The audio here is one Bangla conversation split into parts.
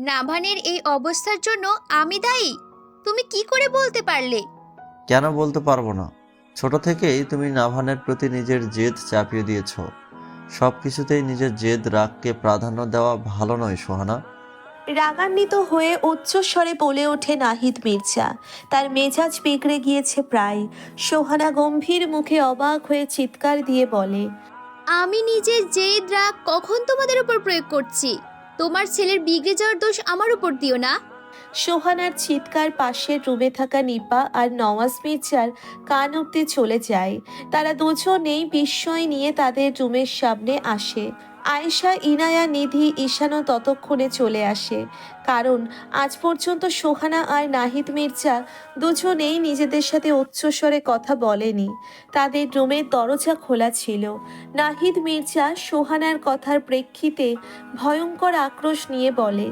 নাভানের এই অবস্থার জন্য আমি দায়ী? তুমি কি করে বলতে পারলে? কেন বলতে পারব না? ছোট থেকেই তুমি নাভানের প্রতি নিজের জেদ চাপিয়ে দিয়েছ। সব কিছুতেই নিজের জেদ রাগকে প্রাধান্য দেওয়া ভালো নয় সোহানা। রাগান্বিত হয়ে উচ্চস্বরে বলে ওঠে নাহিদ মির্জা। তার মেজাজ বিগড়ে গিয়েছে প্রায়। সোহানা গম্ভীর মুখে অবাক হয়ে চিৎকার দিয়ে বলে আমি নিজের জেদ রাগ কখন তোমাদের উপর প্রয়োগ করছি? তোমার ছেলের বিগড়ে যাওয়ার দোষ আমার উপর দিও না। সোহানার চিৎকার পাশের রুমে থাকা নিপা আর নওয়াজ মির্জার কান অব্দি চলে যায়। তারা দুজনেই বিস্ময় নিয়ে তাদের রুমের সামনে আসে। আয়েশা, ইনায়া, নিধি, ঈশানও ততক্ষণে চলে আসে। কারণ আজ পর্যন্ত সোহানা আর নাহিদ মির্জা দুজনেই নিজেদের সাথে উচ্চস্বরে কথা বলেনি। তাদের রুমের দরজা খোলা ছিল। নাহিদ মির্জা সোহানার কথার প্রেক্ষিতে ভয়ঙ্কর আক্রোশ নিয়ে বলে,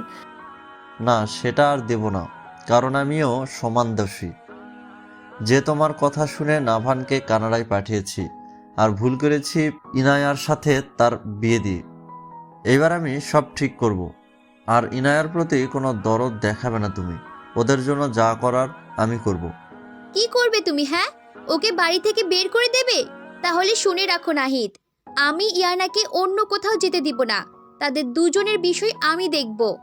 না, সেটা আর দেব না, কারণ আমিও সমান দোষী। যে তোমার কথা শুনে নাভানকে কানাডায় পাঠিয়েছি আর ভুল করেছি ইনায়ার সাথে তার বিয়ে দিয়ে। এবার আমি সব ঠিক করব। আর ইনায়ার প্রতি কোনো দরদ দেখাবে না তুমি। ওদের জন্য যা করার আমি করব। কি করবে তুমি হ্যাঁ? ওকে বাড়ি থেকে বের করে দেবে? তাহলে শুনে রাখো নাহিদ আমি ইয়ানাকে অন্য কোথাও যেতে দিব না। তাদের দুজনের বিষয় আমি দেখব।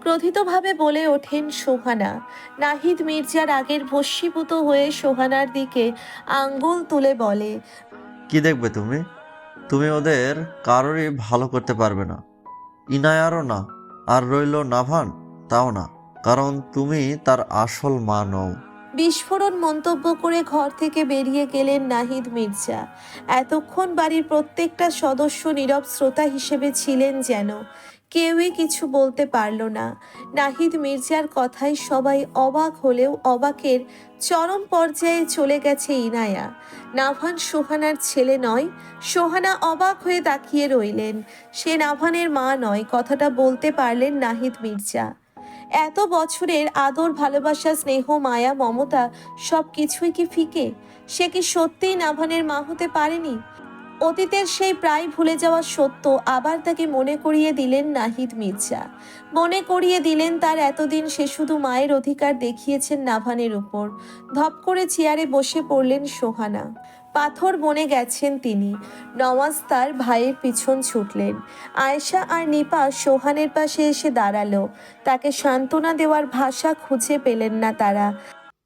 ক্রোধিতভাবে বলে ওঠেন সোহানা। নাহিদ মির্জার আগের ভস্মীভূত হয়ে সোহানার দিকে আঙ্গুল তুলে বলে কি দেখবে তুমি? তুমি ওদের কারোরই ভালো করতে পারবে না। ইনায়ারও না, আর রইল নাভান, তাও না। কারণ তুমি তার আসল মা নও। বিস্ফোরণ মন্তব্য করে ঘর থেকে বেরিয়ে গেলেন নাহিদ মির্জা। এতক্ষণ বাড়ির প্রত্যেকটা সদস্য নীরব শ্রোতা হিসেবে ছিলেন যেন। কেউই কিছু বলতে পারল না। নাহিদ মির্জার কথায় সবাই অবাক হলেও অবাকের চরম পর্যায়ে চলে গেছে ইনায়া। নাভান সোহানার ছেলে নয়, সোহানা অবাক হয়ে তাকিয়ে রইলেন। সে নাভানের মা নয়, কথাটা বলতে পারলেন নাহিদ মির্জা। এত বছরের আদর, ভালোবাসা, স্নেহ, মায়া, মমতা সব কিছুই কি ফিকে? সে কি সত্যিই নাভানের মা হতে পারেনি? অতীতের সেই প্রায় ভুলে যাওয়া সত্য আবার তাকে মনে করিয়ে দিলেন নাহিদ মির্জা। মনে করিয়ে দিলেন তার এতদিন সে শুধু মায়ের অধিকার দেখিয়েছেন নাভানের উপর। ধপ করে চেয়ারে বসে পড়লেন সোহানা পাথর বনে গেছেন তিনি। নওয়াজ তার ভাইয়ের পিছন ছুটলেন। আয়েশা আর নিপা সোহানের পাশে এসে দাঁড়াল। তাকে সান্ত্বনা দেওয়ার ভাষা খুঁজে পেলেন না তারা।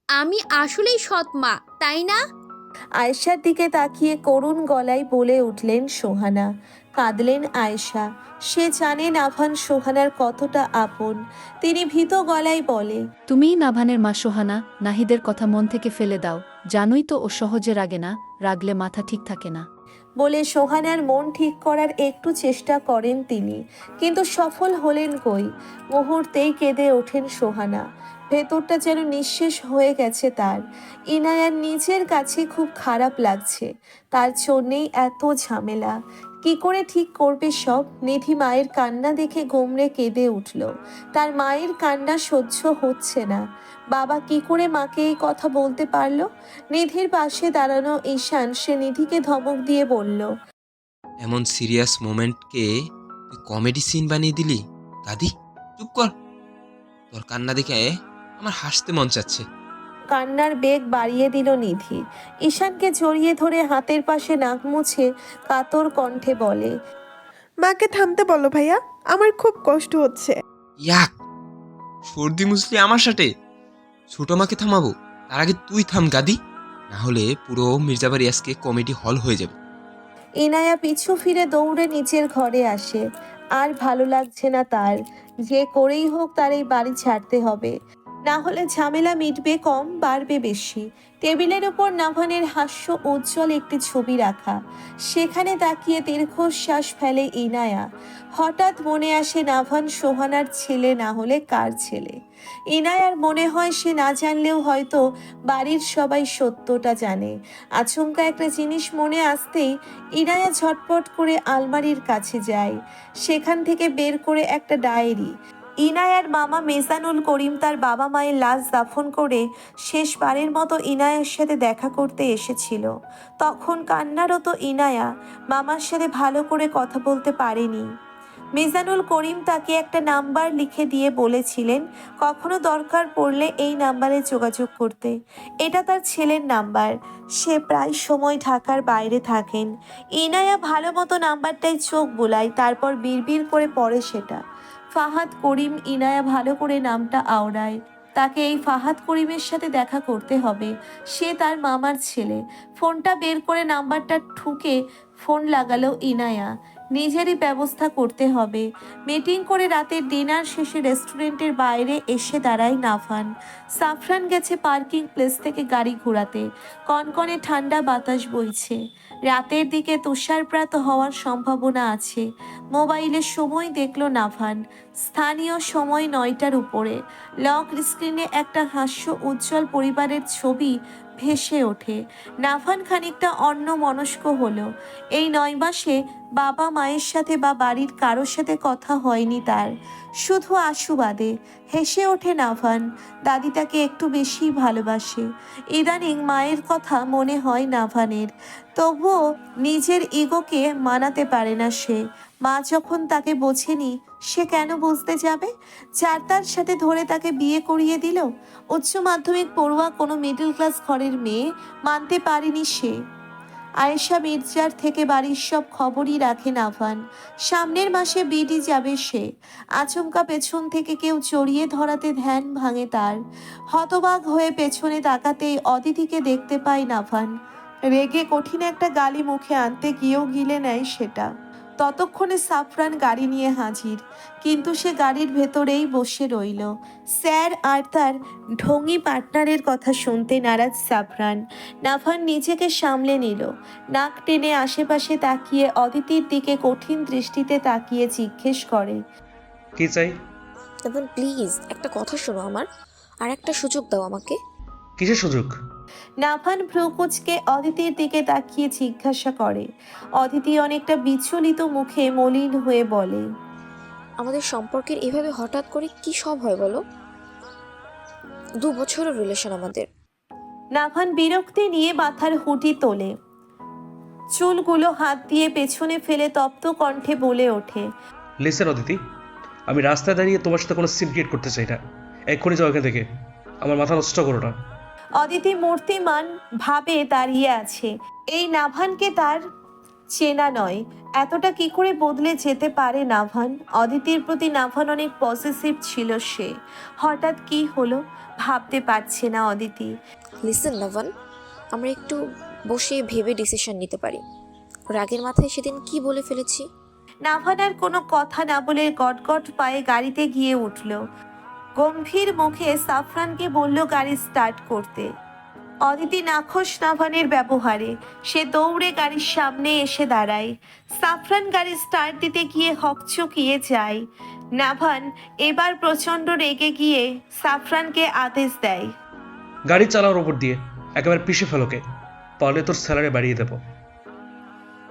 আমি আসলেই সৎ মা, তাই না? আয়েশার দিকে তাকিয়ে করুণ গলায় বলে উঠলেন সোহানা। কাঁদলেন আয়েশা। সে জানেন আভান সোহানার কতটা আপন। তিনি ভীত গলায় বলে তুমিই নাভানের মা সোহানা নাহিদের কথা মন থেকে ফেলে দাও। জানোই তো ও সহজে রাগে না রাগলে মাথা ঠিক থাকে না। বলে সোহানার মন ঠিক করার একটু চেষ্টা করেন তিনি কিন্তু সফল হলেন কই? মুহূর্তেই কেঁদে ওঠেন সোহানা। ভেতরটা যেন নিঃশেষ হয়ে গেছে তার। ইনায়ার নিজের কাছে খুব খারাপ লাগছে। তার জন্যেই এত ঝামেলা। কি করে ঠিক করবে সব? নিধি মায়ের কান্না দেখে গোমড়ে কেঁদে উঠল। তার মায়ের কান্না সহ্য হচ্ছে না। বাবা কি করে মাকে এই কথা বলতে পারল? নিধির পাশে দাঁড়ানো ঈশান সে নিধিকে ধমক দিয়ে বলল, এমন সিরিয়াস মোমেন্টকে কমেডি সিন বানিয়ে দিলি? দাদি চুপ কর। তোর কান্না দেখে আমার হাসতে মন চাচ্ছে। কান্নার বেগ বাড়িয়ে দিল নিধি। ঈশানকে জড়িয়ে ধরে হাতের পাশে নাক মুছে কাতর কণ্ঠে বলে মাকে থামতে বলো ভাইয়া আমার খুব কষ্ট হচ্ছে। ইয়াক সর্দি মুসলি আমার সাথে। ছোট মাকে থামাবো তার আগে তুই থাম গাদি। না হলে পুরো মির্জাবাড়ি আজকে কমেডি হল হয়ে যাবে। ইনায়া পিছু ফিরে দৌড়ে নিচের ঘরে আসে। আর ভালো লাগছে না তার। যে করেই হোক তার এই বাড়ি ছাড়তে হবে। না হলে ঝামেলা মিটবে কম, বাড়বে বেশি। টেবিলের ওপর নাভানের হাস্য উজ্জ্বল একটি ছবি রাখা। সেখানে তাকিয়ে দীর্ঘশ্বাস ফেলে ইনায়া। হঠাৎ মনে আসে নাভান সোহানার ছেলে না হলে কার ছেলে। ইনায়ার মনে হয় সে না জানলেও হয়তো বাড়ির সবাই সত্যটা জানে। আচমকা একটা জিনিস মনে আসতেই ইনায়া ঝটপট করে আলমারির কাছে যায়। সেখান থেকে বের করে একটা ডায়েরি। ইনায়ার মামা মেজানুল করিম তার বাবা মায়ের লাশ দাফন করে শেষবারের মতো ইনায়ার সাথে দেখা করতে এসেছিল। তখন কান্নারত ইনায়া মামার সাথে ভালো করে কথা বলতে পারেনি। মিজানুল করিম তাকে একটা নাম্বার লিখে দিয়ে বলেছিলেন, কখনো দরকার পড়লে এই নাম্বারে যোগাযোগ করতে। এটা তার ছেলের নাম্বার। সে প্রায় সময় ঢাকার বাইরে থাকেন। ইনায়া ভালো মতো নাম্বারটায় চোখ বোলায়, তারপর বিড়বিড় করে পড়ে সেটা। ফাহাদ করিম ইনায়া ভালো করে নামটা আওড়ায়। তাকে এই ফাহাদ করিমের সাথে দেখা করতে হবে। সে তার মামার ছেলে। ফোনটা বের করে নাম্বারটা ঠুকে ফোন লাগালো ইনায়া। নিজেরই ব্যবস্থা করতে হবে। মিটিং করে রাতের ডিনার শেষে রেস্টুরেন্টের বাইরে এসে দাঁড়ায় নাফান। সাফরান গেছে পার্কিং প্লেস থেকে গাড়ি ঘোরাতে। কনকনে ঠান্ডা বাতাস বইছে। রাতের দিকে তুষারপ্রাত হওয়ার সম্ভাবনা আছে। মোবাইলে সময় দেখল নাভান। স্থানীয় সময় নয়টার উপরে। লক স্ক্রিনে একটা হাস্য উজ্জ্বল পরিবারের ছবি ভেসে ওঠে। নাভান খানিকটা অন্য মনস্ক হলো। এই নয় মাসে বাবা মায়ের সাথে বা বাড়ির কারোর সাথে কথা হয়নি তার। শুধু আশুবাদে হেসে ওঠে নাভান দাদি তাকে একটু বেশি ভালোবাসে। ইদানিং মায়ের কথা মনে হয় নাভানের তবুও নিজের ইগোকে মানাতে পারে না সে। মা যখন তাকে বোঝেনি সে কেন বুঝতে যাবে? যার তার সাথে ধরে তাকে বিয়ে করিয়ে দিল? উচ্চ মাধ্যমিক পড়ুয়া কোনো মিডল ক্লাস ঘরের মেয়ে মানতে পারেনি সে। আয়েশা মির্জার থেকে বাড়ির সব খবরই রাখে নাভান। সামনের মাসে বিডি যাবে সে। আচমকা পেছন থেকে কেউ চড়িয়ে ধরাতে ধ্যান ভাঙে তার। হতবাক হয়ে পেছনে তাকাতেই অদিতিকে দেখতে পায় নাভান। রেগে কঠিন একটা গালি মুখে আনতে গিয়েও গিলে নেয় সেটা। ততক্ষণে সাফরান গাড়ি নিয়ে হাজির। কিন্তু সে গাড়ির ভেতরেই বসে রইল। স্যার আর তার ঢঙ্গি পার্টনারের কথা শুনতে নারাজ সাফরান। নাফান নিজেকে সামলে নিল। নাক টেনে আশেপাশে তাকিয়ে অদিতির দিকে কঠিন দৃষ্টিতে তাকিয়ে জিজ্ঞেস করে কি চাই? প্লিজ একটা কথা শোনো আমার। আর একটা সুযোগ দাও আমাকে। কিসের সুযোগ? নাফান ভ্রুকুচকে অদিতির দিকে তাকিয়ে জিজ্ঞাসা করে। অদিতি অনেকটা বিচলিত মুখে মলিন হয়ে বলে আমাদের সম্পর্কের এভাবে হঠাৎ করে কি সব হয় বলো? দু বছরের রিলেশন আমাদের। নাফান বিরক্তি নিয়ে মাথার হুটি তোলে। চুলগুলো হাত দিয়ে পেছনে ফেলে তপ্ত কণ্ঠে বলে ওঠে লিসেন অদিতি আমি রাস্তায় দাঁড়িয়ে তোমার সাথে কোনো সিন ক্রিয়েট করতে চাই না। এক্ষুনি যাও এখান থেকে। আমার মাথা নষ্ট করো না। অদিতি মূর্তিমান ভাবে দাঁড়িয়ে আছে। এই নাভানকে তার চেনা নয়। এতটা কি করে বদলে যেতে পারে নাভান? অদিতির প্রতি নাভান অনেক পজিটিভ ছিল সে। হঠাৎ কি হলো? ভাবতে পারছে না অদিতি। লিসেন নভান আমরা একটু বসে ভেবে ডিসিশন নিতে পারি। রাগের মাথায় সেদিন কি বলে ফেলেছি? নাভান আর কোনো কথা না বলে গটগট পায়ে গাড়িতে গিয়ে উঠল। গম্ভীর মুখে সাফরানকে বলল, গাড়ি স্টার্ট করতে। অদিতি নাখোশ নাভানের ব্যবহারে সে দৌড়ে গাড়ির সামনে এসে দাঁড়ায়। সাফরান গাড়ি স্টার্ট দিতে গিয়ে হকচকিয়ে যায়। নাভান এবার প্রচণ্ড রেগে গিয়ে সাফরানকে আদেশ দেয়, গাড়ি চালাওয়ার ওপর দিয়ে, একেবারে পিষে ফেলোকে। পারলে তোর স্যালারি বাড়িয়ে দেবো।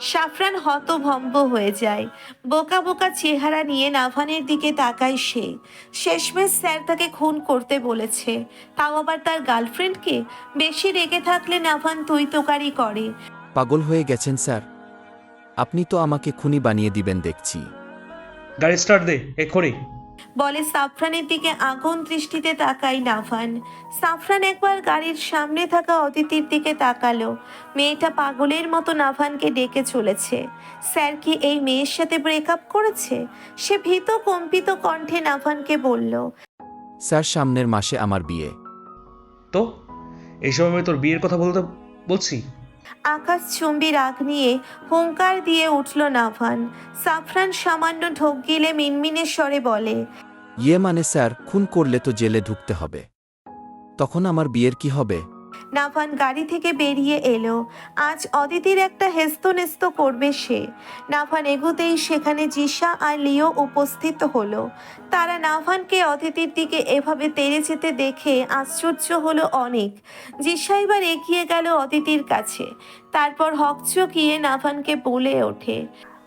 সাফরান হতভম্ব হয়ে যায়। বোকা বোকা চেহারা নিয়ে নাভানের দিকে তাকায় সে। শেষমেশ স্যার তাকে খুন করতে বলেছে। তাও আবার তার গার্লফ্রেন্ডকে? বেশি রেগে থাকলে নাভান তুই তোকারি করে। পাগল হয়ে গেছেন স্যার। আপনি তো আমাকে খুনি বানিয়ে দিবেন দেখছি। গাড়ি স্টার্ট দে এক্ষুনি। বলে সাফরানের দিকে আগুন দৃষ্টিতে তাকাই নাভান। সাফরান একবার গাড়ির সামনে থাকা অতিথির দিকে তাকালো। মেয়েটা পাগলের মতো নাভানকে ডেকে চলেছে। স্যার কি এই মেয়ের সাথে ব্রেকআপ করেছে? সে ভীত কম্পিত কণ্ঠে নাভানকে বলল স্যার সামনের মাসে আমার বিয়ে। তো? এই সময় আমি তোর বিয়ের কথা বলতে বলছি? আকাশ চুম্বি রাগ নিয়ে হুঙ্কার দিয়ে উঠল নাভান। সাফরান সামান্য ঢোক গিলে মিনমিনের স্বরে বলে ইয়ে মানে স্যার, খুন করলে তো জেলে ঢুকতে হবে। তখন আমার বিয়ের কি হবে? নাভান গাড়ি থেকে বেরিয়ে এলো। আজ অদিতির একটা হেস্তনেস্ত করবে সে। নাফান এগোতেই সেখানে জিসা আর লিও উপস্থিত হলো। তারা নাফানকে অদিতির দিকে এভাবে তেড়ে যেতে দেখে আশ্চর্য হলো অনেক। জিসা এবার এগিয়ে গেল অদিতির কাছে। তারপর হকচকিয়ে নাফানকে বলে ওঠে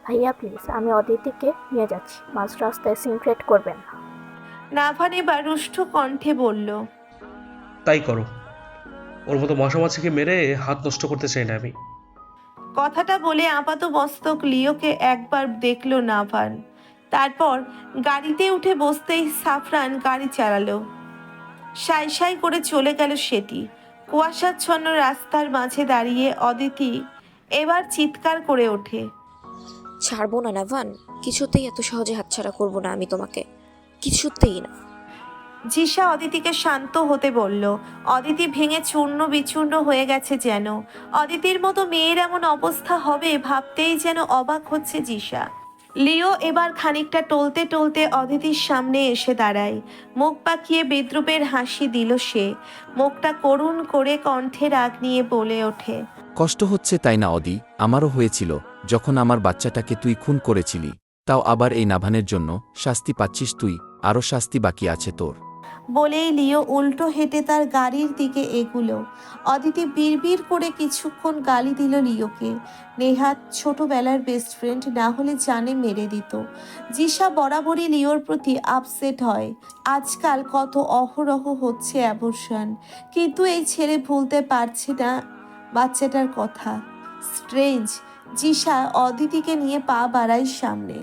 ভাইয়া প্লিজ আমি অদিতিকে নিয়ে যাচ্ছি। মাঝ রাস্তায় সিনক্রেট করবেন না। নাফান এবার রুষ্ট কণ্ঠে বলল তাই করো। ওর মতো মশামাছিকে মেরে হাত নষ্ট করতে চাই না আমি। কথাটা বলে আপাত মস্তক লিওকে একবার দেখল নাভান। তারপর গাড়িতে উঠে বসতেই সাফরান গাড়ি চালালো। সাই সাই করে চলে গেল সেটি। কুয়াশাচ্ছন্ন রাস্তার মাঝে দাঁড়িয়ে অদিতি এবার চিৎকার করে ওঠে। ছাড়বো না নাভান কিছুতেই এত সহজে হাতছাড়া করব না আমি তোমাকে। কিছুতেই না। জিসা অদিতিকে শান্ত হতে বলল, অদিতি ভেঙে চূর্ণ বিচূর্ণ হয়ে গেছে যেন। অদিতির মতো মেয়ের এমন অবস্থা হবে ভাবতেই যেন অবাক হচ্ছে জিসা লিও এবার খানিকটা টলতে টলতে অদিতির সামনে এসে দাঁড়ায়। মুখ পাকিয়ে বিদ্রুপের হাসি দিল সে। মুখটা করুণ করে কণ্ঠে রাগ নিয়ে বলে ওঠে, কষ্ট হচ্ছে তাই না অদি, আমারও হয়েছিল, যখন আমার বাচ্চাটাকে তুই খুন করেছিলি, তাও আবার এই নাভানের জন্য শাস্তি পাচ্ছিস তুই, আরও শাস্তি বাকি আছে তোর। বলেই লিও উল্টো হেঁটে তার গাড়ির দিকে এগুলো। অদিতি বিড়বিড় করে কিছুক্ষণ গালি দিল লিওকে। নেহাত ছোটবেলার বেস্ট ফ্রেন্ড না হলে জানে মেরে দিত। জিসা বরাবরই লিওর প্রতি আপসেট হয়। আজকাল কত অহরহ হচ্ছে অ্যাবর্শন কিন্তু এই ছেলে ভুলতে পারছে না বাচ্চাটার কথা। স্ট্রেঞ্জ জিসা অদিতিকে নিয়ে পা বাড়ায় সামনে।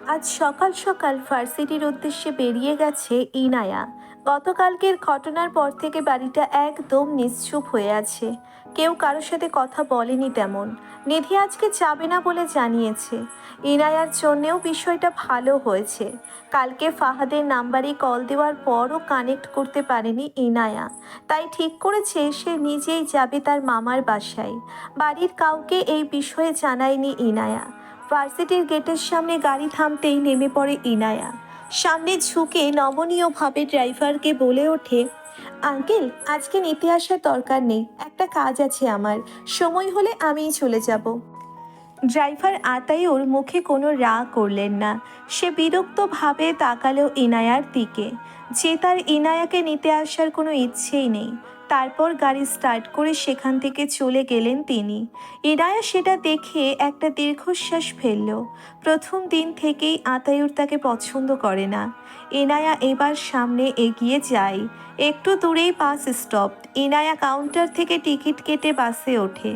আজ সকাল সকাল ভার্সিটির উদ্দেশ্যে বেরিয়ে গেছে ইনায়া। গতকালকের ঘটনার পর থেকে বাড়িটা একদম নিশ্চুপ হয়ে আছে। কেউ কারোর সাথে কথা বলেনি তেমন। নিধি আজকে যাবে না বলে জানিয়েছে। ইনায়ার জন্যেও বিষয়টা ভালো হয়েছে। কালকে ফাহাদের নাম্বারে কল দেওয়ার পরও কানেক্ট করতে পারেনি ইনায়া। তাই ঠিক করেছে সে নিজেই যাবে তার মামার বাসায়। বাড়ির কাউকে এই বিষয়ে জানায়নি ইনায়া। ভার্সিটির গেটের সামনে গাড়ি থামতেই নেমে পড়ে ইনায়া। সামনে ঝুঁকে নমনীয়ভাবে ড্রাইভারকে বলে ওঠে, আঙ্কেল, আজকে নিতে আসার দরকার নেই, একটা কাজ আছে আমার, সময় হলে আমিই চলে যাব। ড্রাইভার আতায়ুর মুখে কোনো রা করলেন না। সে বিরক্তভাবে তাকালো ইনায়ার দিকে, যে তার ইনায়াকে নিতে আসার কোনো ইচ্ছেই নেই। তারপর গাড়ি স্টার্ট করে সেখান থেকে চলে গেলেন তিনি। ইনায়া সেটা দেখে একটা দীর্ঘশ্বাস ফেলল। প্রথম দিন থেকেই আতায়ুর তাকে পছন্দ করে না। ইনায়া এবার সামনে এগিয়ে যায়। একটু দূরেই বাস স্টপ ইনায়া কাউন্টার থেকে টিকিট কেটে বাসে ওঠে।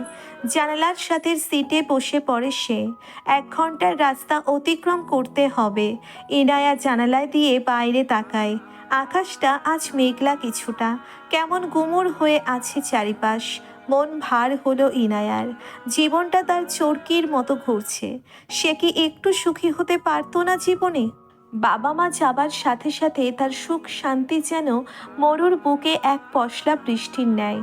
জানালার সাথে সিটে বসে পড়ে সে। এক ঘণ্টার রাস্তা অতিক্রম করতে হবে। ইনায়া জানালায় দিয়ে বাইরে তাকায়। আকাশটা আজ মেঘলা কিছুটা। কেমন গুমুর হয়ে আছে চারিপাশ। মন ভার হলো ইনায়ার। জীবনটা তার চরকির মতো ঘুরছে। সে কি একটু সুখী হতে পারতো না জীবনে? বাবা মা যাবার সাথে সাথে তার সুখ শান্তি যেন মরুর বুকে এক পশলা বৃষ্টির ন্যায়।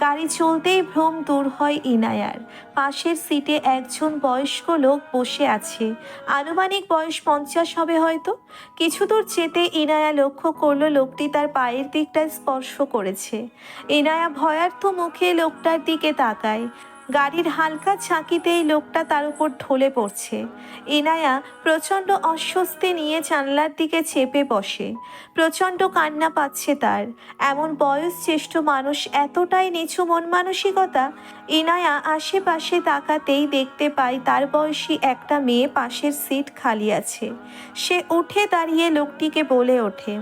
গাড়ি চলতেই ভ্রম দূর হয় ইনায়ার। পাশের সিটে একজন বয়স্ক লোক বসে আছে। আনুমানিক বয়স পঞ্চাশ হবে হয়তো। কিছু দূর যেতে ইনায়া লক্ষ্য করল লোকটি তার পায়ের দিকটা স্পর্শ করেছে। ইনায়া ভয়ার্থ মুখে লোকটার দিকে তাকায়। গাড়ির হালকা ঝাঁকিতেই লোকটা তার উপর ঢলে পড়ছে। এনায়া প্রচণ্ড অস্বস্তি নিয়ে জানলার দিকে চেপে বসে। প্রচণ্ড কান্না পাচ্ছে তার। এমন বয়স জ্যেষ্ঠ মানুষ এতটাই নিচু মন মানসিকতা, এনায়া আশেপাশে তাকাতেই দেখতে পায় তার বয়সী একটা মেয়ে পাশের সিট খালি আছে। সে উঠে দাঁড়িয়ে লোকটিকে বলে ওঠে,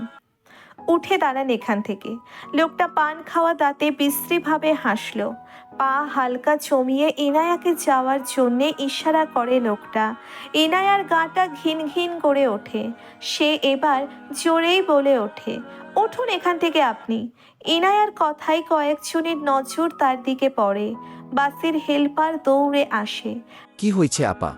উঠে দাঁড়ান এখান থেকে। লোকটা পান খাওয়া দাঁতে বিশ্রীভাবে হাসলো। পা হালকা জমিয়ে ইনায়াকে যাওয়ার জন্যে ইশারা করে লোকটা। ইনায়ার গাটা ঘিন ঘিন করে ওঠে। সে এবার জোরেই বলে ওঠে উঠুন এখান থেকে আপনি। ইনায়ার কথাই কয়েকজনের নজর তার দিকে পড়ে। বাসের হেল্পার দৌড়ে আসে। কি হয়েছে আপা?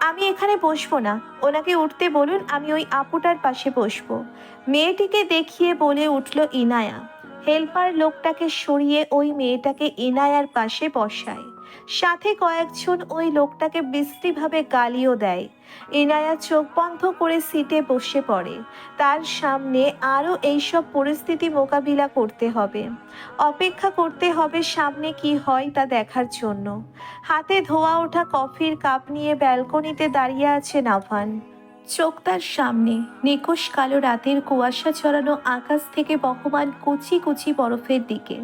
আমি এখানে বসবো না। ওনাকে উঠতে বলুন আমি ওই আপুটার পাশে বসবো। মেয়েটিকে দেখিয়ে বলে উঠল ইনায়া। হেল্পার লোকটাকে সরিয়ে ওই মেয়েটাকে ইনায়ার পাশে বসায়। সাথে কয়েকজন ওই লোকটাকে বিশ্রীভাবে গালিও দেয়। ইনায়া চোখ বন্ধ করে সিটে বসে পড়ে। তার সামনে আরও এইসব পরিস্থিতি মোকাবিলা করতে হবে। অপেক্ষা করতে হবে সামনে কি হয় তা দেখার জন্য। হাতে ধোয়া ওঠা কফির কাপ নিয়ে ব্যালকনিতে দাঁড়িয়ে আছে নাভান। চোখ তার সামনে। নিকোষ কালো রাতের কুয়াশা ছড়ানো আকাশ থেকে বহমান কুচি কুচি বরফের দিকে।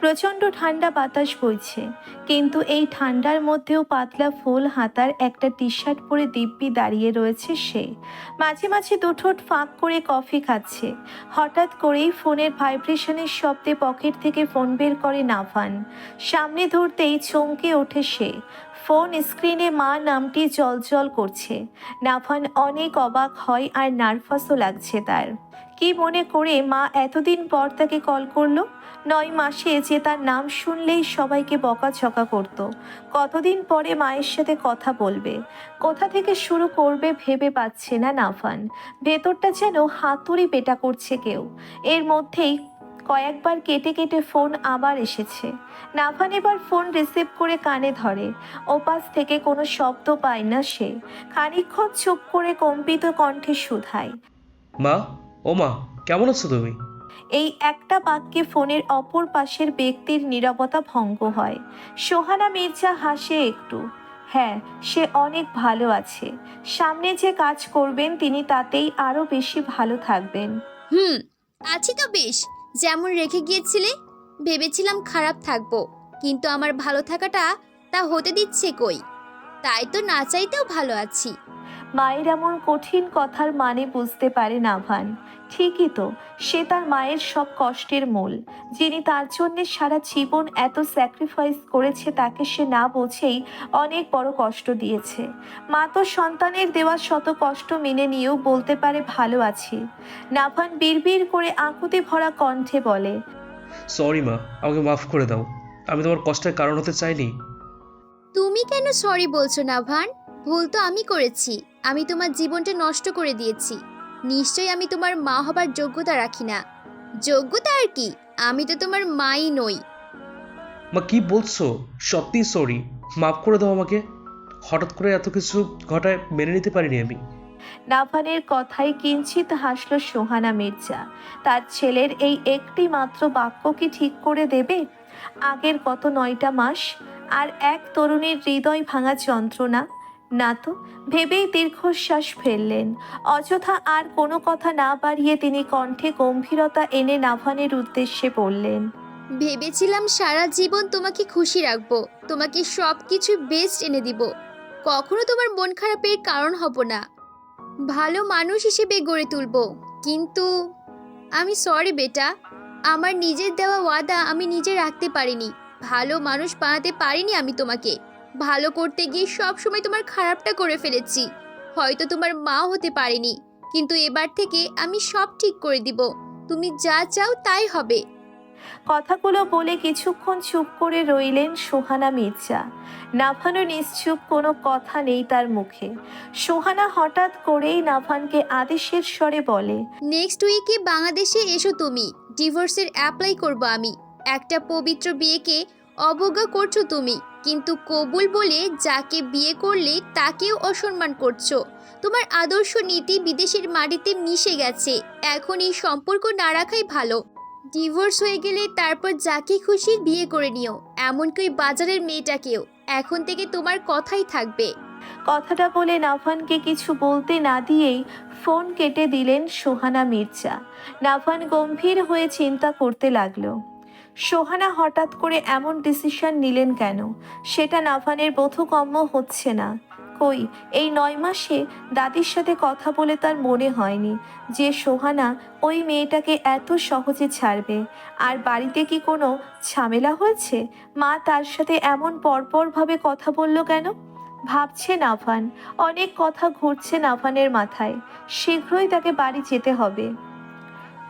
প্রচণ্ড ঠান্ডা বাতাস বইছে। কিন্তু এই ঠান্ডার মধ্যেও পাতলা ফুল হাতার একটা টি শার্ট পরে দিব্যি দাঁড়িয়ে রয়েছে সে। মাঝে মাঝে দুঠোট ফাঁক করে কফি খাচ্ছে। হঠাৎ করেই ফোনের ভাইব্রেশনের শব্দে পকেট থেকে ফোন বের করে নাভান। সামনে ধরতেই চমকে ওঠে সে। ফোন স্ক্রিনে মা নামটি জলজল করছে। নাফান অনেক অবাক হয় আর নার্ভাসও লাগছে তার। কি মনে করে মা এতদিন পর তাকে কল করল? নয় মাসে যে তার নাম শুনলেই সবাইকে বকাঝকা করত। কতদিন পরে মায়ের সাথে কথা বলবে? কোথা থেকে শুরু করবে ভেবে পাচ্ছে না নাফান। ভেতরটা যেন হাতুড়ি পেটা করছে কেউ। এর মধ্যেই কয়েকবার কেটে কেটে ফোন আবার এসেছে। নাফান এবার ফোন রিসিভ করে কানে ধরে। ওপাশ থেকে কোনো শব্দ পায় না সে। খানিকক্ষণ চুপ করে কম্পিত কণ্ঠে শুধায়। মা ও মা কেমন আছো তুমি? এই একটা বাক্যে ফোনের অপর পাশের ব্যক্তির নীরবতা ভঙ্গ হয়। সোহানা মির্জা হাসে একটু। হ্যাঁ সে অনেক ভালো আছে। সামনে যে কাজ করবেন তিনি তাতেই আরও বেশি ভালো থাকবেন। হুম আছি তো বেশ। যেমন রেখে গিয়েছিলে, ভেবেছিলাম খারাপ থাকব, কিন্তু আমার ভালো থাকাটা তা হতে দিচ্ছে কই? তাই তো না চাইতেও ভালো আছি। মায়ের এমন কঠিন কথার মানে বুঝতে পারে নাভান। ঠিকই তো সে তার মায়ের সব কষ্টের মূল। যিনি তার জন্য সারা জীবন এত স্যাক্রিফাইস করেছে তাকে সে না বোঝেই অনেক বড় কষ্ট দিয়েছে। মা তো সন্তানের দেওয়া শত কষ্ট মেনে নিয়েও বলতে পারে ভালো আছি। নাভান বিড়বিড় করে আকুতি ভরা কণ্ঠে বলে সরি মা আমাকে মাফ করে দাও। আমি তোমার কষ্টের কারণ হতে চাইনি। তুমি কেন সরি বলছো নাভান? ভুল তো আমি করেছি। আমি তোমার জীবনটা নষ্ট করে দিয়েছি। নিশ্চয়ই আমি তোমার মা হবার যোগ্যতা রাখি না। যোগ্যতা আর কি? আমি তো তোমার মাই নই। মা কি বলছো? সত্যি সরি মাফ করে দাও আমাকে। হঠাৎ করে এত কিছু ঘটায় মেনে নিতে পারিনি আমি। নাফানের কথায় কিঞ্চিত হাসল সোহানা মির্জা। তার ছেলের এই একটি মাত্র বাক্য কি ঠিক করে দেবে? আগের কত নয়টা মাস? আর এক তরুণীর হৃদয় ভাঙা যন্ত্রণা? না তো ভেবেই দীর্ঘশ্বাস ফেললেন। অযথা আর কোনো কথা না বাড়িয়ে তিনি কণ্ঠে গম্ভীরতা এনে নাভানের উদ্দেশ্যে বললেন, ভেবেছিলাম সারা জীবন তোমাকে খুশি রাখব, তোমাকে সব কিছু বেস্ট এনে দিব। কখনো তোমার মন খারাপের কারণ হব না। ভালো মানুষ হিসেবে গড়ে তুলব, কিন্তু আমি সরি বেটা, আমার নিজের দেওয়া ওয়াদা আমি নিজে রাখতে পারিনি। ভালো মানুষ বানাতে পারিনি আমি তোমাকে। ভালো করতে গিয়ে সবসময় তোমার খারাপটা করে ফেলেছি। হয়তো তোমার মা হতে পারিনি কিন্তু এবার থেকে আমি সব ঠিক করে দিব। তুমি যা চাও তাই হবে। কথাগুলো বলে কিছুক্ষণ চুপ করে রইলেন সোহানা মির্জা। নাভানো নিশ্চুপ কোনো কথা নেই তার মুখে। সোহানা হঠাৎ করেই নাফানকে আদেশের স্বরে বলে নেক্সট উইকে বাংলাদেশে এসো তুমি। ডিভোর্সের অ্যাপ্লাই করব আমি। একটা পবিত্র বিয়েকে অবজ্ঞা করছ তুমি। কিন্তু কবুল বলে যাকে বিয়ে করলে তাকেও অসম্মান করছ। তোমার আদর্শ নীতি বিদেশের মাটিতে মিশে গেছে। এখন এই সম্পর্ক না রাখাই ভালো। ডিভোর্স হয়ে গেলে তারপর যাকে খুশি বিয়ে করে নিও, এমনকি বাজারের মেয়েটাকেও। এখন থেকে তোমার কথাই থাকবে। কথাটা বলে নাফানকে কিছু বলতে না দিয়েই ফোন কেটে দিলেন সোহানা মির্জা। নাফান গম্ভীর হয়ে চিন্তা করতে লাগল। সোহানা হঠাৎ করে এমন ডিসিশন নিলেন কেন? সেটা নাভানের বোধগম্য হচ্ছে না। কই, এই নয় মাসে দাদির সাথে কথা বলে তার মনে হয়নি যে সোহানা ওই মেয়েটাকে এত সহজে ছাড়বে। আর বাড়িতে কি কোনো ঝামেলা হয়েছে? মা তার সাথে এমন পরপরভাবে কথা বলল কেন? ভাবছে নাভান। অনেক কথা ঘুরছে নাভানের মাথায়। শীঘ্রই তাকে বাড়ি যেতে হবে।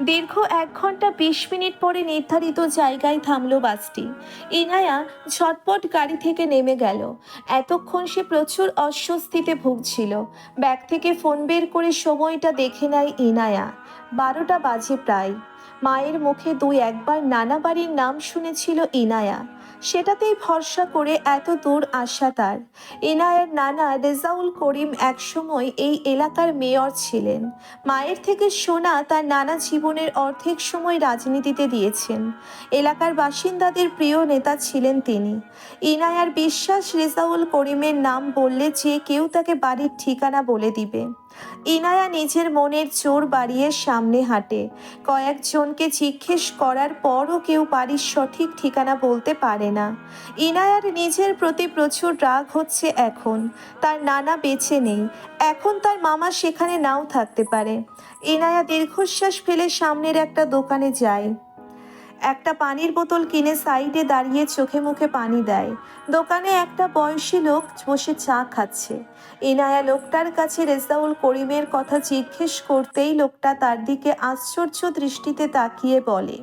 দীর্ঘ এক ঘণ্টা বিশ মিনিট পরে নির্ধারিত জায়গায় থামলো বাসটি। ইনায়া ঝটপট গাড়ি থেকে নেমে গেল। এতক্ষণ সে প্রচুর অস্বস্তিতে ভুগছিল। ব্যাগ থেকে ফোন বের করে সময়টা দেখে নেয় ইনায়া। বারোটা বাজে প্রায়। মায়ের মুখে দুই একবার নানা বাড়ির নাম শুনেছিল ইনায়া। সেটাতেই ভরসা করে এত দূর আসা তার। ইনায়ের নানা রেজাউল করিম একসময় এই এলাকার মেয়র ছিলেন। মায়ের থেকে শোনা তার নানা জীবনের অর্ধেক সময় রাজনীতিতে দিয়েছেন। এলাকার বাসিন্দাদের প্রিয় নেতা ছিলেন তিনি। ইনায়ার বিশ্বাস রেজাউল করিমের নাম বললে যে কেউ তাকে বাড়ির ঠিকানা বলে দিবে। ইনায়া নিজের মনের জোর বাড়িয়ে সামনে হাঁটে। কয়েকজনকে জিজ্ঞেস করার পরও কেউ বাড়ির সঠিক ঠিকানা বলতে পারে না। ইনায়ার নিজের প্রতি প্রচুর রাগ হচ্ছে এখন। তার নানা বেছে নেই। এখন তার মামা সেখানে নাও থাকতে পারে। ইনায়া দীর্ঘশ্বাস ফেলে সামনের একটা দোকানে যায়। একটা পানির বোতল কিনে সাইডে দাঁড়িয়ে চোখে মুখে পানি দেয়। দোকানে একটা বয়সী লোক বসে চা খাচ্ছে। ইনায়া লোকটার কাছে রেজাউল করিমের কথা জিজ্ঞেস করতেই লোকটা তার দিকে আশ্চর্য দৃষ্টিতে তাকিয়ে বলে